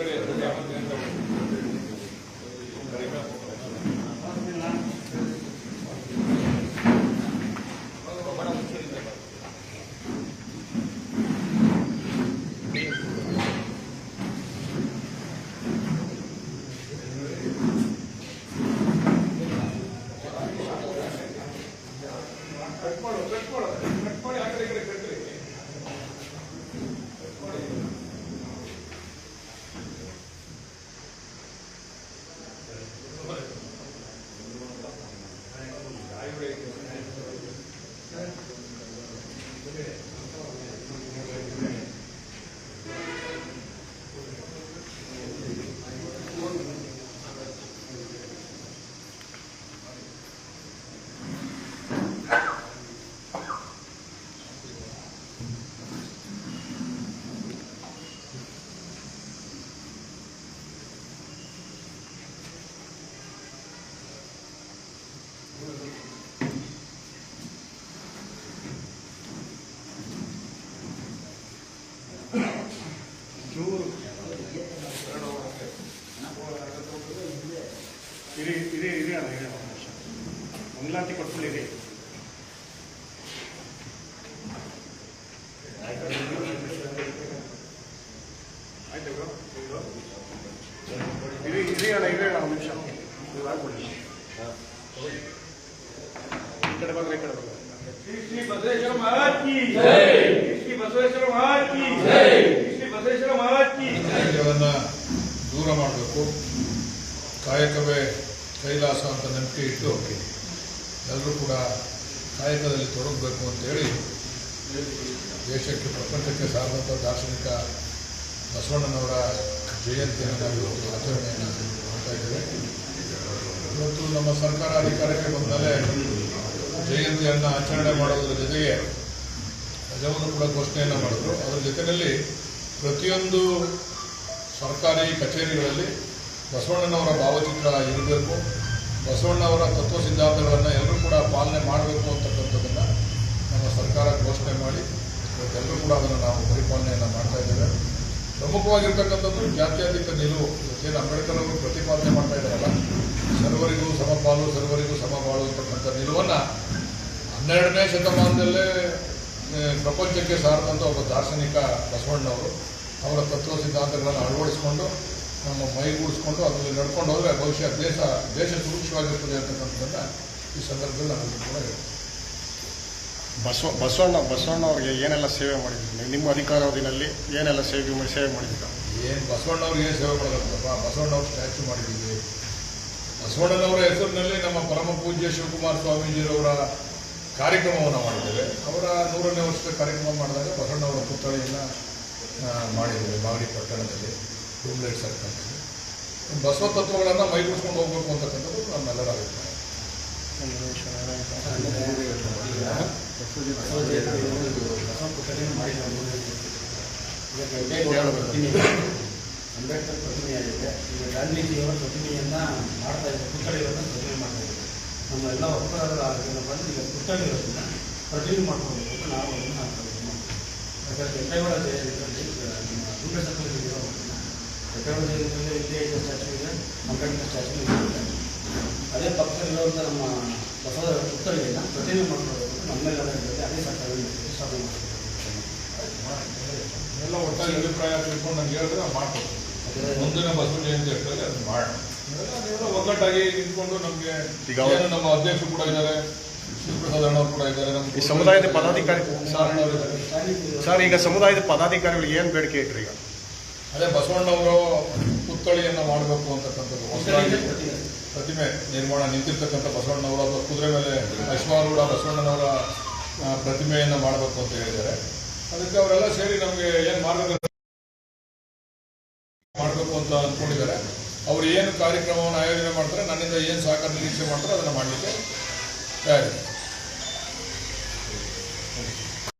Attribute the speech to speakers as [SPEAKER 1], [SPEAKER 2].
[SPEAKER 1] Obrigado. ಇರಿ ಇರಿ ಇರಿ ಅಲ್ಲ ಹೇಳಿ ಒಂದು ನಿಮಿಷ. ಮಂಗ್ಲಾತಿ ಕೊಟ್ಬಿಡಿರಿ ಆಯ್ತು ಇರಿ ಇರಿ ಅಲ್ಲ ಇರಿ ಒಂದು ಈ ಕಡೆ ಬಗ್ಗೆ ಈ ಕಡೆ
[SPEAKER 2] ಬಗ್ಗೆ ಶ್ರೀ ಬಸವೇಶ್ವರ ಮಹಾರಾಜ್ ಜೈ. ಶ್ರೀ ಬಸವೇಶ್ವರ ಮಹಾರಾಜ್ ಜೈ. ಶ್ರೀ
[SPEAKER 3] ಜೈ ದೂರ ಮಾಡಬೇಕು. ಕಾಯಕವೇ ಕೈಲಾಸ ಅಂತ ನಂಬಿಕೆ ಇಟ್ಟು ಎಲ್ಲರೂ ಕೂಡ ಕಾಯಕದಲ್ಲಿ ತೊಡಗಬೇಕು ಅಂತೇಳಿ ದೇಶಕ್ಕೆ ಪ್ರಪಂಚಕ್ಕೆ ಸಾರಿದಂಥ ದಾರ್ಶನಿಕ ಬಸವಣ್ಣನವರ ಜಯಂತಿಯನ್ನು ನಾವು ಆಚರಣೆಯನ್ನು ಮಾಡ್ತಾ ಇದ್ದೇವೆ. ಇವತ್ತು ನಮ್ಮ ಸರ್ಕಾರ ಅಧಿಕಾರಕ್ಕೆ ಬಂದಮೇಲೆ ಜಯಂತಿಯನ್ನು ಆಚರಣೆ ಮಾಡೋದ್ರ ಜೊತೆಗೆ ರಜವನ್ನು ಕೂಡ ಘೋಷಣೆಯನ್ನು ಮಾಡಿದ್ರು. ಅದರ ಜೊತೆಯಲ್ಲಿ ಪ್ರತಿಯೊಂದು ಸರ್ಕಾರಿ ಕಚೇರಿಗಳಲ್ಲಿ ಬಸವಣ್ಣನವರ ಭಾವಚಿತ್ರ ಇರಬೇಕು. ಬಸವಣ್ಣವರ ತತ್ವ ಸಿದ್ಧಾಂತಗಳನ್ನು ಎಲ್ಲರೂ ಕೂಡ ಪಾಲನೆ ಮಾಡಬೇಕು ಅಂತಕ್ಕಂಥದ್ದನ್ನು ನಮ್ಮ ಸರ್ಕಾರ ಘೋಷಣೆ ಮಾಡಿ ಎಲ್ಲರೂ ಕೂಡ ಅದನ್ನು ನಾವು ಪರಿಪಾಲನೆಯನ್ನು ಮಾಡ್ತಾ ಇದ್ದೇವೆ. ಪ್ರಮುಖವಾಗಿರ್ತಕ್ಕಂಥದ್ದು ಜಾತ್ಯತೀತ ನಿಲುವು. ಏನು ಅಂಬೇಡ್ಕರ್ ಅವರು ಪ್ರತಿಪಾದನೆ ಮಾಡ್ತಾ ಇದ್ದಾರಲ್ಲ, ಸರ್ವರಿಗೂ ಸಮಪಾಲು, ಸರ್ವರಿಗೂ ಸಮಬಾಳು ಅಂತಕ್ಕಂಥ ನಿಲುವನ್ನು ಹನ್ನೆರಡನೇ ಶತಮಾನದಲ್ಲೇ ಪ್ರಪಂಚಕ್ಕೆ ಸಾರಿದಂಥ ಒಬ್ಬ ದಾರ್ಶನಿಕ ಬಸವಣ್ಣವರು ಅವರ ತತ್ವ ಸಿದ್ಧಾಂತಗಳನ್ನು ಅಳವಡಿಸಿಕೊಂಡು ನಮ್ಮ ಮೈಗೂಡಿಸ್ಕೊಂಡು ಅದರಲ್ಲಿ ನಡ್ಕೊಂಡು ಹೋದರೆ ಬಹುಶಃ ದೇಶ ದೇಶ ಸುರಕ್ಷವಾಗಿರ್ತದೆ ಅಂತಕ್ಕಂಥದ್ದನ್ನು ಈ ಸಂದರ್ಭದಲ್ಲಿ ನಾನು ಕೂಡ ಹೇಳ್ತೀನಿ.
[SPEAKER 1] ಬಸವ ಬಸವಣ್ಣ ಬಸವಣ್ಣ ಅವ್ರಿಗೆ ಏನೆಲ್ಲ ಸೇವೆ ಮಾಡಿದ್ದೀನಿ ನಿಮ್ಮ ಅಧಿಕಾರಾವಧಿನಲ್ಲಿ ಏನೆಲ್ಲ ಸೇವೆ ಮಾಡಿ ಸೇವೆ ಮಾಡಿದ್ದೀರ
[SPEAKER 3] ಏನು ಬಸವಣ್ಣವ್ರಿಗೆ ಏನು ಸೇವೆ ಮಾಡೋದಪ್ಪ ಬಸವಣ್ಣವ್ರ ಸ್ಟ್ಯಾಚು ಮಾಡಿದ್ದೀವಿ. ಬಸವಣ್ಣನವರ ಹೆಸರಿನಲ್ಲಿ ನಮ್ಮ ಪರಮ ಪೂಜ್ಯ ಶಿವಕುಮಾರ ಸ್ವಾಮೀಜಿಯವರ ಕಾರ್ಯಕ್ರಮವನ್ನು ಮಾಡಿದ್ದೇವೆ. ಅವರ ನೂರನೇ ವರ್ಷದ ಕಾರ್ಯಕ್ರಮ ಮಾಡಿದಾಗ ಬಸವಣ್ಣವರ ಪುತ್ಥಳಿಯನ್ನು ಮಾಡಿದ್ದೇವೆ ಮಾಗಡಿ ಪಟ್ಟಣದಲ್ಲಿ. ರೂಮ್ಲೈಟ್ ಸರ್ಕಲ್ನಲ್ಲಿ ಬಸವ ತತ್ವಗಳನ್ನು ಮೈಗೂಡಿಸ್ಕೊಂಡು ಹೋಗ್ಬೇಕು ಅಂತಕ್ಕಂಥದ್ದು ನಮ್ಮೆಲ್ಲರ ಅಭಿಪ್ರಾಯ.
[SPEAKER 1] ಪ್ರತಿಮೆ
[SPEAKER 4] ಅಂಬೇಡ್ಕರ್ ಪ್ರತಿಮೆಯಾಗಿದೆ ಈಗ ಗಾಂಧೀಜಿಯವರ ಪ್ರತಿಮೆಯನ್ನ ಮಾಡ್ತಾ ಇದ್ದಾರೆ. ಪುತ್ಥಳಿಗಳನ್ನು ಪ್ರತಿಮೆ ಮಾಡ್ತಾ ಇದ್ದಾರೆ. ನಮ್ಮ ಎಲ್ಲ ಒಕ್ಕೂಟಗಳ ಬಂದು ಈಗ ಪುತ್ಥಳಿಗಳನ್ನು ಪ್ರತಿಮೆ ಮಾಡ್ಕೊಳ್ಬೇಕು ನಾವು ಅದನ್ನು ಯಾಕಂದ್ರೆ ಕೆಂಪೇಗೌಡ ಜಯಂತಿಯಲ್ಲಿ ನಮ್ಮ ದುರ್ಗ ಇದೆ ನಮ್ಮ
[SPEAKER 3] ಒಟ್ಟಾಗಿ ಅಭಿಪ್ರಾಯ ತಿಳ್ಕೊಂಡು ನಂಗೆ ಹೇಳಿದ್ರೆ ಮಾಡ್ಕೊಡ್ತೀವಿ ಮುಂದಿನ ಬಸವ ಜಯಂತಿ ಅಷ್ಟರಲ್ಲಿ ಅದನ್ನ ಮಾಡೋಣ ಒಗ್ಗಟ್ಟಾಗಿ ನಿಂತ್ಕೊಂಡು ನಮಗೆ ನಮ್ಮ ಅಧ್ಯಕ್ಷರು ಕೂಡ ಇದ್ದಾರೆ
[SPEAKER 1] ಈ ಸಮುದಾಯದ ಪದಾಧಿಕಾರಿ. ಸರ್, ಈಗ ಸಮುದಾಯದ ಪದಾಧಿಕಾರಿಗಳು ಏನು ಬೇಡಿಕೆ ಇಟ್ರಿ ಈಗ
[SPEAKER 3] ಅದೇ ಬಸವಣ್ಣವರು ಪುತ್ಥಳಿಯನ್ನು ಮಾಡಬೇಕು ಅಂತಕ್ಕಂಥದ್ದು ಹೊಸದಾಗಿ
[SPEAKER 4] ಪ್ರತಿಮೆ.
[SPEAKER 3] ನಿರ್ಮಾಣ ನಿಂತಿರ್ತಕ್ಕಂಥ ಬಸವಣ್ಣವರು ಅಥವಾ ಕುದುರೆ ಮೇಲೆ ಅಶ್ವಾರೂಢ ಬಸವಣ್ಣನವರ ಪ್ರತಿಮೆಯನ್ನು ಮಾಡಬೇಕು ಅಂತ ಹೇಳಿದ್ದಾರೆ. ಅದಕ್ಕೆ ಅವರೆಲ್ಲ ಸೇರಿ ನಮಗೆ ಏನು ಮಾರ್ಗದರ್ಶನ ಮಾಡಬೇಕು ಅಂತ ಅಂದ್ಕೊಂಡಿದ್ದಾರೆ. ಅವರು ಏನು ಕಾರ್ಯಕ್ರಮವನ್ನು ಆಯೋಜನೆ ಮಾಡ್ತಾರೆ ನನ್ನಿಂದ ಏನು ಸಹಕಾರ ನಿರೀಕ್ಷೆ ಮಾಡ್ತಾರೆ ಅದನ್ನು ಮಾಡಲಿಕ್ಕೆ ತಯಾರಿದೆ